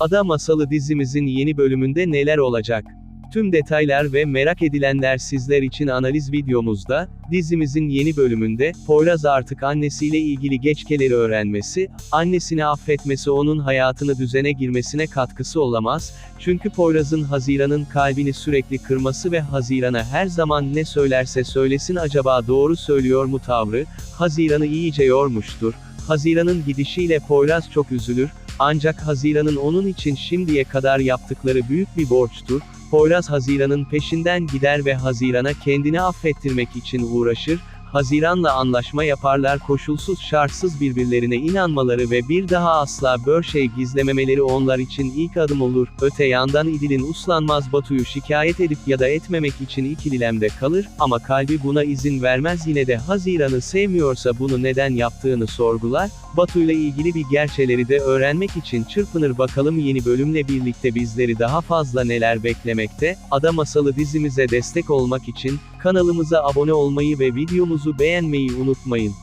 Ada Masalı dizimizin yeni bölümünde neler olacak? Tüm detaylar ve merak edilenler sizler için analiz videomuzda, dizimizin yeni bölümünde, Poyraz artık annesiyle ilgili geçkeleri öğrenmesi, annesini affetmesi onun hayatını düzene girmesine katkısı olamaz, çünkü Poyraz'ın Haziran'ın kalbini sürekli kırması ve Haziran'a her zaman ne söylerse söylesin acaba doğru söylüyor mu tavrı, Haziran'ı iyice yormuştur, Haziran'ın gidişiyle Poyraz çok üzülür, ancak Haziran'ın onun için şimdiye kadar yaptıkları büyük bir borçtur, Poyraz Haziran'ın peşinden gider ve Haziran'a kendini affettirmek için uğraşır, Haziran'la anlaşma yaparlar koşulsuz şartsız birbirlerine inanmaları ve bir daha asla bir şey gizlememeleri onlar için ilk adım olur, öte yandan İdil'in uslanmaz Batu'yu şikayet edip ya da etmemek için ikilemde kalır, ama kalbi buna izin vermez. Yine de Haziran'ı sevmiyorsa bunu neden yaptığını sorgular, Batu'yla ilgili bir gerçeleri de öğrenmek için çırpınır bakalım yeni bölümle birlikte bizleri daha fazla neler beklemekte, Ada Masalı dizimize destek olmak için, kanalımıza abone olmayı ve videomuzu beğenmeyi unutmayın.